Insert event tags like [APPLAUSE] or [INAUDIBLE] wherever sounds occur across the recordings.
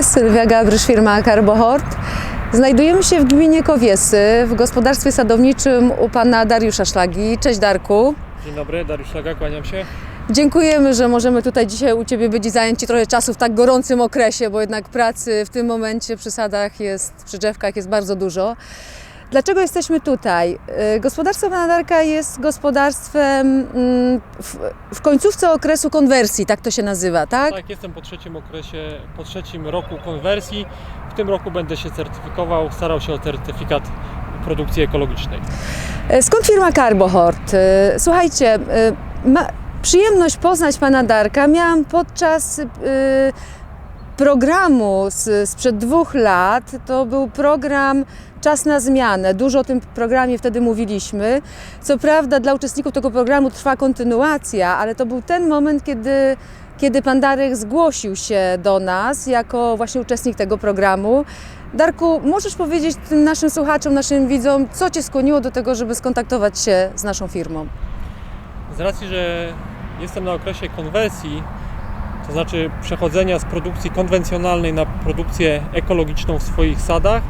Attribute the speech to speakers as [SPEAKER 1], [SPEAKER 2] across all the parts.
[SPEAKER 1] Sylwia Gabrysz, firma Carbohort. Znajdujemy się w gminie Kowiesy, w gospodarstwie sadowniczym u pana Dariusza Szlagi. Cześć Darku.
[SPEAKER 2] Dzień dobry, Dariusz Szlaga, kłaniam się.
[SPEAKER 1] Dziękujemy, że możemy tutaj dzisiaj u Ciebie być i zająć Ci trochę czasu w tak gorącym okresie, bo jednak pracy w tym momencie przy sadach jest, przy drzewkach jest bardzo dużo. Dlaczego jesteśmy tutaj? Y, Gospodarstwo pana Darka jest gospodarstwem mm, w, w końcówce okresu konwersji, tak to się nazywa, tak?
[SPEAKER 2] Tak, jestem po trzecim okresie, po trzecim roku konwersji. W tym roku będę się certyfikował, starał się o certyfikat produkcji ekologicznej.
[SPEAKER 1] E, Skąd firma Carbohort? E, Słuchajcie, ma, przyjemność poznać pana Darka miałam podczas programu z, sprzed dwóch lat. To był program Czas na zmianę. Dużo o tym programie wtedy mówiliśmy. Co prawda dla uczestników tego programu trwa kontynuacja, ale to był ten moment, kiedy, kiedy pan Darek zgłosił się do nas jako właśnie uczestnik tego programu. Darku, możesz powiedzieć tym naszym słuchaczom, naszym widzom, co Cię skłoniło do tego, żeby skontaktować się z naszą firmą?
[SPEAKER 2] Z racji, że jestem na okresie konwersji, to znaczy przechodzenia z produkcji konwencjonalnej na produkcję ekologiczną w swoich sadach,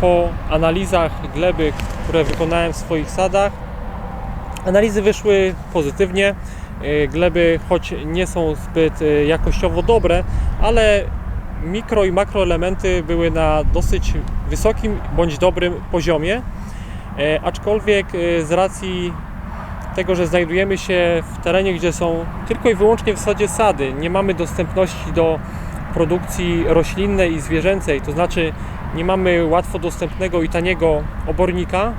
[SPEAKER 2] po analizach gleby, które wykonałem w swoich sadach, analizy wyszły pozytywnie. E, Gleby, choć nie są zbyt e, jakościowo dobre, ale mikro i makroelementy były na dosyć wysokim bądź dobrym poziomie. E, Aczkolwiek e, z racji tego, że znajdujemy się w terenie, gdzie są tylko i wyłącznie w zasadzie sady, nie mamy dostępności do produkcji roślinnej i zwierzęcej, to znaczy nie mamy łatwo dostępnego i taniego obornika,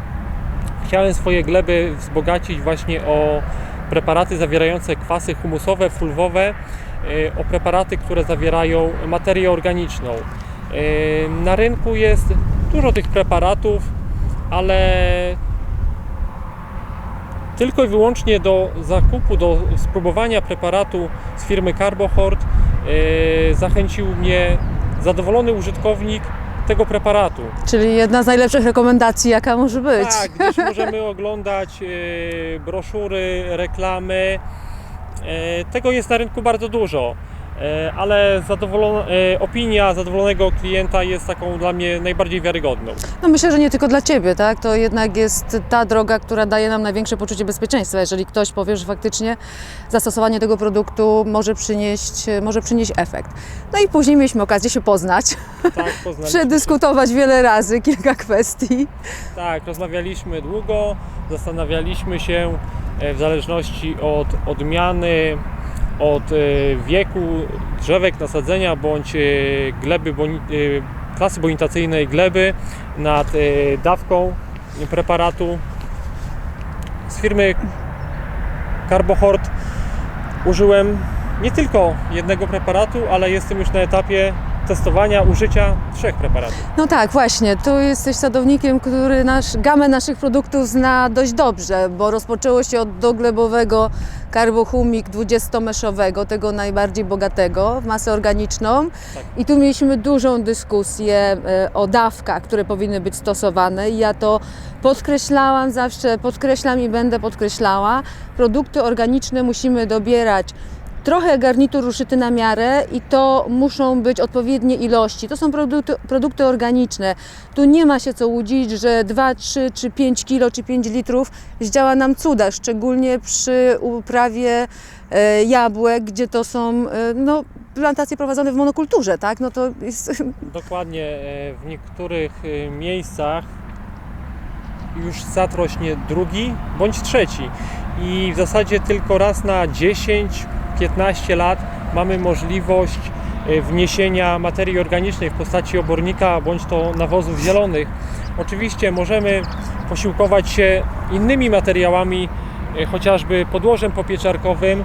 [SPEAKER 2] chciałem swoje gleby wzbogacić właśnie o preparaty zawierające kwasy humusowe, fulwowe, e, o preparaty, które zawierają materię organiczną. E, Na rynku jest dużo tych preparatów, ale tylko i wyłącznie do zakupu, do spróbowania preparatu z firmy Carbohort e, zachęcił mnie zadowolony użytkownik tego preparatu.
[SPEAKER 1] Czyli jedna z najlepszych rekomendacji, jaka może być.
[SPEAKER 2] Tak, gdzieś możemy oglądać e, broszury, reklamy. E, Tego jest na rynku bardzo dużo, ale zadowolona, e, opinia zadowolonego klienta jest taką dla mnie najbardziej wiarygodną.
[SPEAKER 1] No myślę, że nie tylko dla Ciebie, tak? To jednak jest ta droga, która daje nam największe poczucie bezpieczeństwa. Jeżeli ktoś powie, że faktycznie zastosowanie tego produktu może przynieść, może przynieść efekt. No i później mieliśmy okazję się poznać,
[SPEAKER 2] Tak, [LAUGHS]
[SPEAKER 1] przedyskutować wiele razy kilka kwestii.
[SPEAKER 2] tak, rozmawialiśmy długo, zastanawialiśmy się e, w zależności od odmiany, od e, wieku drzewek nasadzenia bądź e, gleby, e, klasy bonitacyjnej gleby nad dawką preparatu z firmy Carbohort użyłem nie tylko jednego preparatu, ale jestem już na etapie testowania użycia trzech preparatów.
[SPEAKER 1] No tak, właśnie. Tu jesteś sadownikiem, który nasz, gamę naszych produktów zna dość dobrze, bo rozpoczęło się od doglebowego karbohumik 20-meszowego, tego najbardziej bogatego w masę organiczną.
[SPEAKER 2] Tak.
[SPEAKER 1] I tu mieliśmy dużą dyskusję e, o dawkach, które powinny być stosowane. I ja to podkreślałam zawsze, podkreślam i będę podkreślała. Produkty organiczne musimy dobierać trochę garnitur uszyty na miarę i to muszą być odpowiednie ilości. To są produkty, produkty organiczne. Tu nie ma się co łudzić, że 2, 3 czy 5 kilo czy 5 litrów zdziała nam cuda, szczególnie przy uprawie e, jabłek, gdzie to są e, no, plantacje prowadzone w monokulturze, tak? No to jest [LAUGHS]
[SPEAKER 2] Dokładnie e, w niektórych miejscach już sad rośnie drugi bądź trzeci i w zasadzie tylko raz na 10-15 lat mamy możliwość e, wniesienia materii organicznej w postaci obornika bądź to nawozów zielonych. Oczywiście możemy posiłkować się innymi materiałami, e, chociażby podłożem popieczarkowym,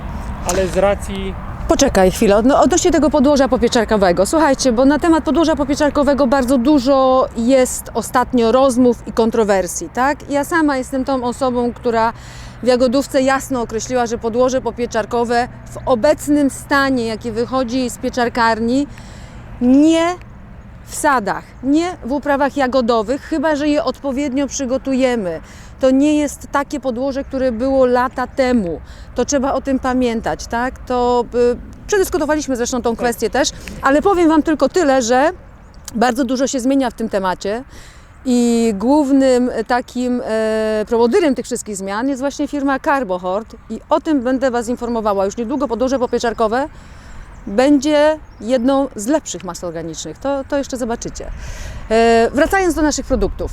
[SPEAKER 2] ale z racji
[SPEAKER 1] Poczekaj chwilę, Odno- odnośnie tego podłoża popieczarkowego. Słuchajcie, bo na temat podłoża popieczarkowego bardzo dużo jest ostatnio rozmów i kontrowersji, tak? Ja sama jestem tą osobą, która w Jagodówce jasno określiła, że podłoże popieczarkowe w obecnym stanie, jakie wychodzi z pieczarkarni, nie w sadach, nie w uprawach jagodowych, chyba że je odpowiednio przygotujemy. To nie jest takie podłoże, które było lata temu. To trzeba o tym pamiętać, tak? To y, Przedyskutowaliśmy zresztą tą kwestię też, ale powiem Wam tylko tyle, że bardzo dużo się zmienia w tym temacie. I głównym e, takim e, prowodyrem tych wszystkich zmian jest właśnie firma Carbohort i o tym będę Was informowała. Już niedługo podążę po pieczarkowe. Będzie jedną z lepszych mas organicznych. To, to jeszcze zobaczycie. E, wracając do naszych produktów.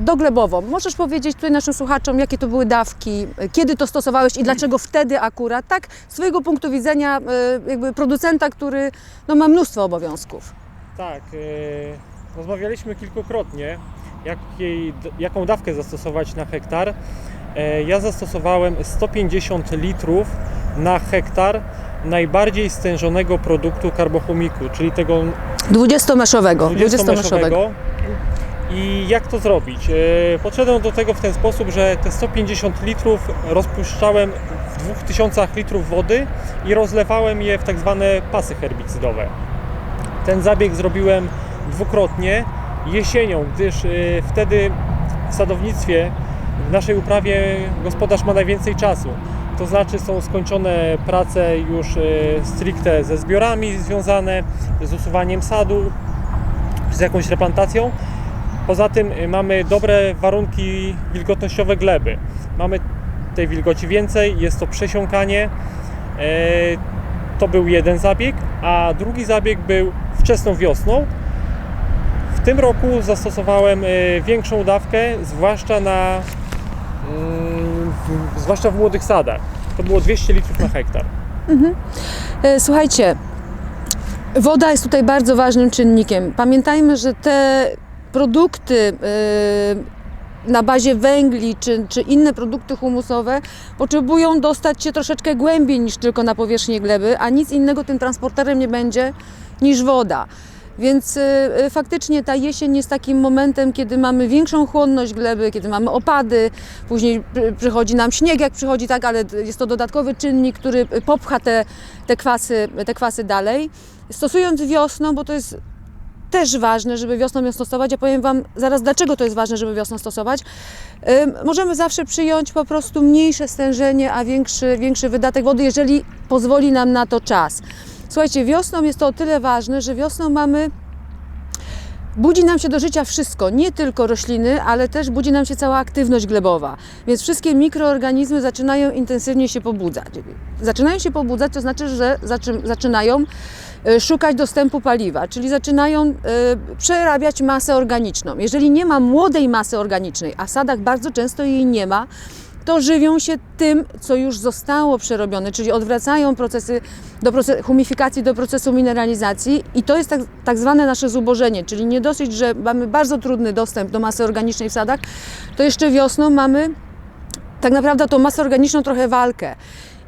[SPEAKER 1] Doglebowo, możesz powiedzieć tutaj naszym słuchaczom, jakie to były dawki, e, kiedy to stosowałeś i dlaczego wtedy akurat, tak? Z Twojego punktu widzenia, e, jakby producenta, który no, ma mnóstwo obowiązków.
[SPEAKER 2] Tak, e, rozmawialiśmy kilkukrotnie, jakiej, jaką dawkę zastosować na hektar. E, ja zastosowałem 150 litrów na hektar najbardziej stężonego produktu karbochłomiku, czyli tego
[SPEAKER 1] 20-meszowego. 20-meszowego.
[SPEAKER 2] 20-meszowego. I jak to zrobić? E, Podszedłem do tego w ten sposób, że te 150 litrów rozpuszczałem w 2000 litrów wody i rozlewałem je w tak zwane pasy herbicydowe. Ten zabieg zrobiłem dwukrotnie jesienią, gdyż e, wtedy w sadownictwie, w naszej uprawie gospodarz ma najwięcej czasu. To znaczy są skończone prace już e, stricte ze zbiorami związane, z usuwaniem sadu, z jakąś replantacją. Poza tym y, mamy dobre warunki wilgotnościowe gleby. Mamy tej wilgoci więcej, jest to przesiąkanie. E, To był jeden zabieg, a drugi zabieg był wczesną wiosną. W tym roku zastosowałem e, większą dawkę, zwłaszcza na mm, zwłaszcza w młodych sadach. To było 200 litrów na hektar.
[SPEAKER 1] E, Słuchajcie, woda jest tutaj bardzo ważnym czynnikiem. Pamiętajmy, że te produkty e, na bazie węgli czy, czy inne produkty humusowe potrzebują dostać się troszeczkę głębiej niż tylko na powierzchnię gleby, a nic innego tym transporterem nie będzie niż woda. Więc y, y, faktycznie ta jesień jest takim momentem, kiedy mamy większą chłonność gleby, kiedy mamy opady, później przy- przychodzi nam śnieg, jak przychodzi, tak, ale jest to dodatkowy czynnik, który y, popcha te, te, kwasy, te kwasy dalej. Stosując wiosną, bo to jest też ważne, żeby wiosną ją stosować. Ja powiem Wam zaraz, dlaczego to jest ważne, żeby wiosną stosować. Możemy zawsze przyjąć po prostu mniejsze stężenie, a większy, większy wydatek wody, jeżeli pozwoli nam na to czas. Słuchajcie, wiosną jest to o tyle ważne, że wiosną mamy Budzi nam się do życia wszystko, nie tylko rośliny, ale też budzi nam się cała aktywność glebowa. Więc wszystkie mikroorganizmy zaczynają intensywnie się pobudzać. Zaczynają się pobudzać, to znaczy, że zaczy- zaczynają szukać dostępu paliwa, czyli zaczynają e, przerabiać masę organiczną. Jeżeli nie ma młodej masy organicznej, a w sadach bardzo często jej nie ma, to żywią się tym, co już zostało przerobione, czyli odwracają procesy do proce- humifikacji do procesu mineralizacji i to jest tak, tak zwane nasze zubożenie, czyli nie dosyć, że mamy bardzo trudny dostęp do masy organicznej w sadach, to jeszcze wiosną mamy tak naprawdę tą masę organiczną trochę walkę.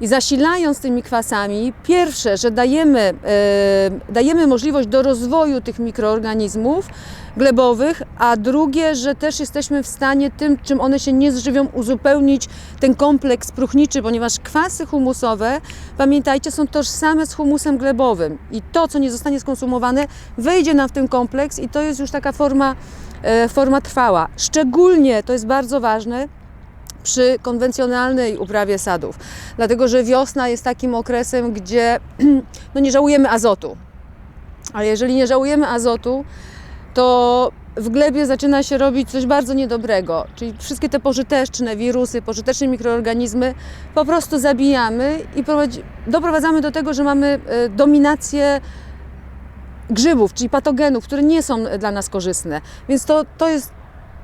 [SPEAKER 1] I zasilając tymi kwasami, pierwsze, że dajemy, e, dajemy możliwość do rozwoju tych mikroorganizmów glebowych, a drugie, że też jesteśmy w stanie tym, czym one się nie zżywią, uzupełnić ten kompleks próchniczy, ponieważ kwasy humusowe, pamiętajcie, są tożsame z humusem glebowym i to, co nie zostanie skonsumowane, wejdzie nam w ten kompleks i to jest już taka forma, e, forma trwała. Szczególnie to jest bardzo ważne, przy konwencjonalnej uprawie sadów. Dlatego, że wiosna jest takim okresem, gdzie [CLEARS THROAT] no nie żałujemy azotu. Ale jeżeli nie żałujemy azotu, to w glebie zaczyna się robić coś bardzo niedobrego. Czyli wszystkie te pożyteczne wirusy, pożyteczne mikroorganizmy po prostu zabijamy i doprowadzamy do tego, że mamy e, dominację grzybów, czyli patogenów, które nie są dla nas korzystne. Więc to, to, jest,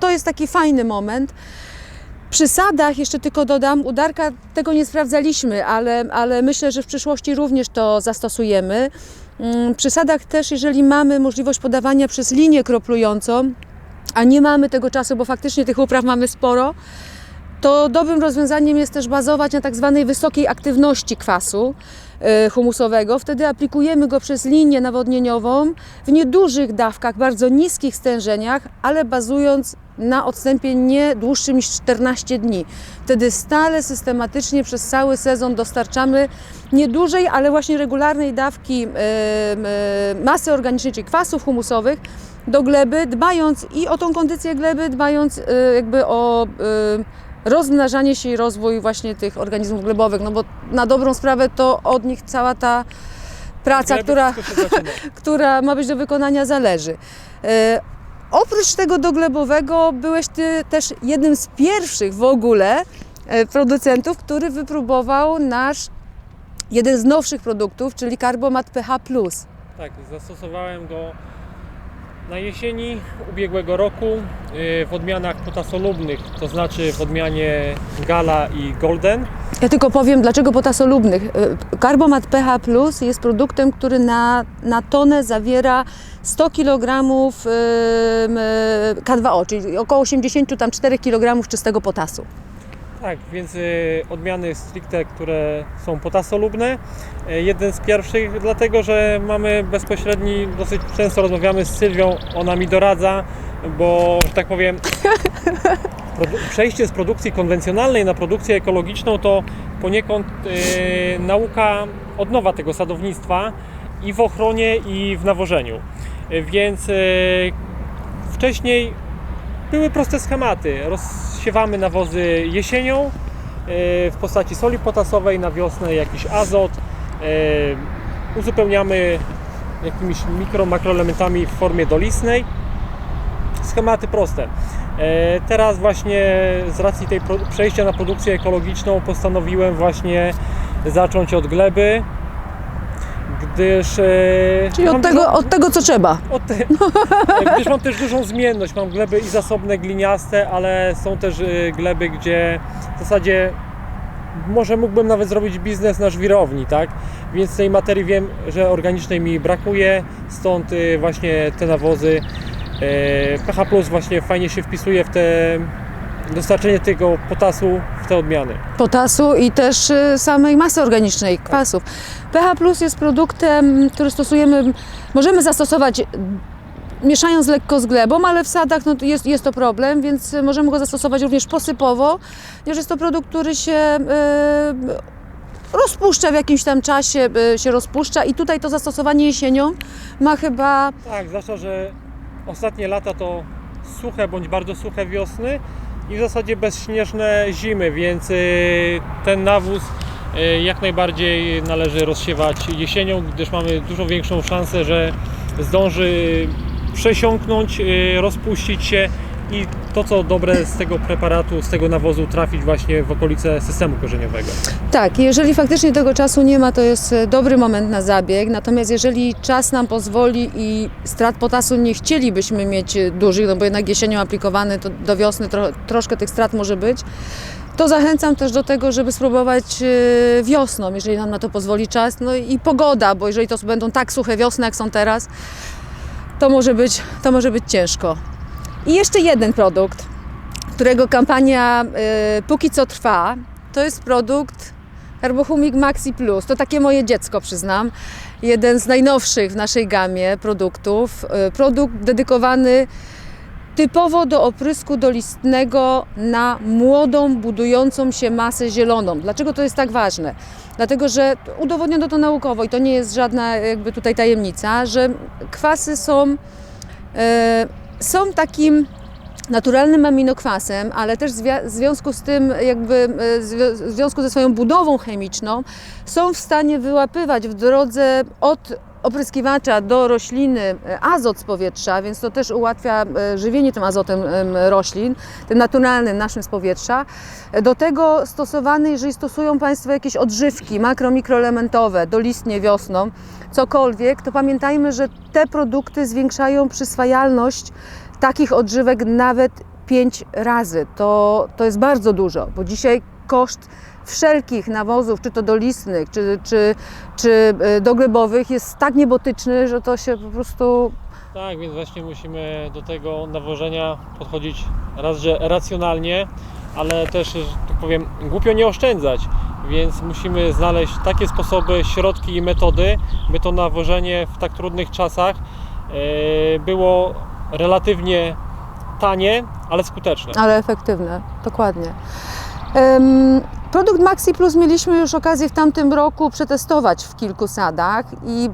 [SPEAKER 1] to jest taki fajny moment. Przy sadach, jeszcze tylko dodam, udarka tego nie sprawdzaliśmy, ale, ale myślę, że w przyszłości również to zastosujemy. Mm, Przy sadach też, jeżeli mamy możliwość podawania przez linię kroplującą, a nie mamy tego czasu, bo faktycznie tych upraw mamy sporo, to dobrym rozwiązaniem jest też bazować na tak zwanej wysokiej aktywności kwasu humusowego. Wtedy aplikujemy go przez linię nawodnieniową w niedużych dawkach, bardzo niskich stężeniach, ale bazując na odstępie nie dłuższym niż 14 dni. Wtedy stale, systematycznie przez cały sezon dostarczamy nie dużej, ale właśnie regularnej dawki e, e, masy organicznej, czyli kwasów humusowych do gleby, dbając i o tą kondycję gleby, dbając e, jakby o e, rozmnażanie się i rozwój właśnie tych organizmów glebowych, no bo na dobrą sprawę to od nich cała ta, praca, która, [LAUGHS] która ma być do wykonania, zależy. E, oprócz tego doglebowego byłeś Ty też jednym z pierwszych w ogóle e, producentów, który wypróbował nasz jeden z nowszych produktów, czyli Carbomat PH+.
[SPEAKER 2] Tak, zastosowałem go na jesieni ubiegłego roku yy, w odmianach potasolubnych, to znaczy w odmianie Gala i Golden.
[SPEAKER 1] Ja tylko powiem, dlaczego potasolubnych. E, Carbomat PH Plus jest produktem, który na, na tonę zawiera 100 kg K2O, czyli około 84 kg czystego potasu.
[SPEAKER 2] Tak, więc y, odmiany stricte, które są potasolubne. Y, jeden z pierwszych, dlatego że mamy bezpośredni, dosyć często rozmawiamy z Sylwią, ona mi doradza, bo, że tak powiem, [LAUGHS] przejście z produkcji konwencjonalnej na produkcję ekologiczną to poniekąd y, nauka od nowa tego sadownictwa i w ochronie, i w nawożeniu. Y, Więc y, wcześniej były proste schematy. Rozsiewamy nawozy jesienią y, w postaci soli potasowej, na wiosnę jakiś azot. y, Uzupełniamy jakimiś mikro, makroelementami w formie dolistnej. Schematy proste. E, Teraz właśnie z racji tej przejścia na produkcję ekologiczną postanowiłem właśnie zacząć od gleby, gdyż e,
[SPEAKER 1] Czyli od
[SPEAKER 2] dużo-
[SPEAKER 1] tego, od tego co trzeba.
[SPEAKER 2] od te, [LAUGHS] gdyż mam też dużą zmienność. Mam gleby i zasobne gliniaste, ale są też y, gleby, gdzie w zasadzie może mógłbym nawet zrobić biznes na żwirowni, tak? Więc tej materii wiem, że organicznej mi brakuje, stąd y, właśnie te nawozy y, PH Plus właśnie fajnie się wpisuje w te dostarczenie tego potasu te odmiany.
[SPEAKER 1] potasu i też y, samej masy organicznej, kwasów. pH Plus jest produktem, który stosujemy, możemy zastosować mieszając lekko z glebą, ale w sadach no, jest, jest to problem, więc możemy go zastosować również posypowo, ponieważ jest to produkt, który się y, rozpuszcza w jakimś tam czasie, y, się rozpuszcza i tutaj to zastosowanie jesienią ma chyba
[SPEAKER 2] Tak, zwłaszcza, że ostatnie lata to suche bądź bardzo suche wiosny i w zasadzie bezśnieżne zimy, więc y, ten nawóz y, jak najbardziej należy rozsiewać jesienią, gdyż mamy dużo większą szansę, że zdąży przesiąknąć, y, rozpuścić się i to co dobre z tego preparatu, z tego nawozu trafić właśnie w okolice systemu korzeniowego.
[SPEAKER 1] Tak, jeżeli faktycznie tego czasu nie ma, to jest e, dobry moment na zabieg. Natomiast jeżeli czas nam pozwoli i strat potasu nie chcielibyśmy mieć e, dużych, no bo jednak jesienią aplikowany, to do wiosny tro, troszkę tych strat może być, to zachęcam też do tego, żeby spróbować e, wiosną, jeżeli nam na to pozwoli czas. No i pogoda, bo jeżeli to będą tak suche wiosny, jak są teraz, to może być, to może być ciężko. I jeszcze jeden produkt, którego kampania e, póki co trwa, to jest produkt Carbohumik Maxi Plus. To takie moje dziecko, przyznam. Jeden z najnowszych w naszej gamie produktów. E, Produkt dedykowany typowo do oprysku dolistnego na młodą, budującą się masę zieloną. Dlaczego to jest tak ważne? Dlatego, że udowodniono to naukowo i to nie jest żadna jakby tutaj tajemnica, że kwasy są, e, są takim naturalnym aminokwasem, ale też w związku z tym, jakby e, w związku ze swoją budową chemiczną, są w stanie wyłapywać w drodze od opryskiwacza do rośliny e, azot z powietrza, więc to też ułatwia e, żywienie tym azotem em, roślin, tym naturalnym naszym z powietrza. E, Do tego stosowany, jeżeli stosują Państwo jakieś odżywki makro, mikroelementowe, dolistnie wiosną, cokolwiek, to pamiętajmy, że te produkty zwiększają przyswajalność takich odżywek nawet 5 razy. To, to jest bardzo dużo, bo dzisiaj koszt wszelkich nawozów, czy to dolistnych, czy, czy, czy e, doglebowych jest tak niebotyczny, że to się po prostu
[SPEAKER 2] Tak, więc właśnie musimy do tego nawożenia podchodzić raz, że racjonalnie, ale też, że tak powiem, głupio nie oszczędzać. Więc musimy znaleźć takie sposoby, środki i metody, by to nawożenie w tak trudnych czasach e, było relatywnie tanie, ale skuteczne.
[SPEAKER 1] ale efektywne, dokładnie. Produkt Maxi Plus mieliśmy już okazję w tamtym roku przetestować w kilku sadach i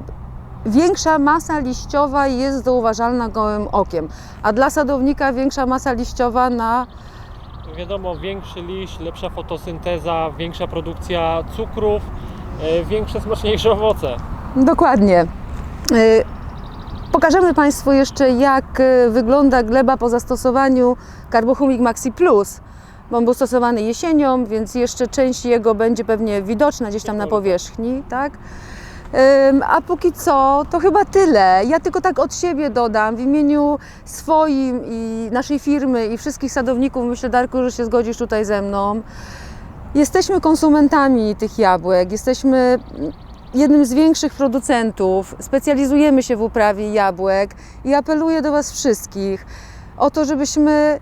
[SPEAKER 1] większa masa liściowa jest zauważalna gołym okiem, a dla sadownika większa masa liściowa na
[SPEAKER 2] Wiadomo, większy liść, lepsza fotosynteza, większa produkcja cukrów, e, większe, smaczniejsze owoce.
[SPEAKER 1] Dokładnie. Y, Pokażemy Państwu jeszcze, jak y, wygląda gleba po zastosowaniu Carbohumic Maxi Plus. Bo on był stosowany jesienią, więc jeszcze część jego będzie pewnie widoczna gdzieś tam na powierzchni, tak? A póki co, to chyba tyle. Ja tylko tak od siebie dodam w imieniu swoim i naszej firmy i wszystkich sadowników. Myślę, Darku, że się zgodzisz tutaj ze mną. Jesteśmy konsumentami tych jabłek, jesteśmy jednym z większych producentów, specjalizujemy się w uprawie jabłek i apeluję do Was wszystkich o to, żebyśmy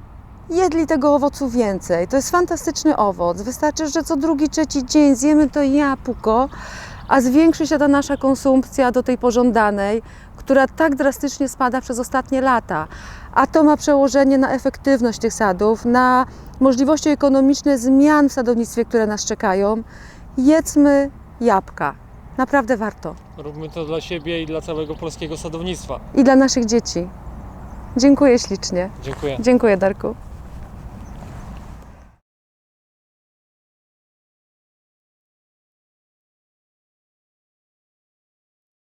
[SPEAKER 1] jedli tego owocu więcej. To jest fantastyczny owoc. Wystarczy, że co drugi, trzeci dzień zjemy to jabłko, a zwiększy się ta nasza konsumpcja do tej pożądanej, która tak drastycznie spada przez ostatnie lata. A to ma przełożenie na efektywność tych sadów, na możliwości ekonomiczne zmian w sadownictwie, które nas czekają. Jedzmy jabłka. Naprawdę warto.
[SPEAKER 2] Róbmy to dla siebie i dla całego polskiego sadownictwa.
[SPEAKER 1] I dla naszych dzieci. Dziękuję ślicznie.
[SPEAKER 2] Dziękuję.
[SPEAKER 1] Dziękuję, Darku.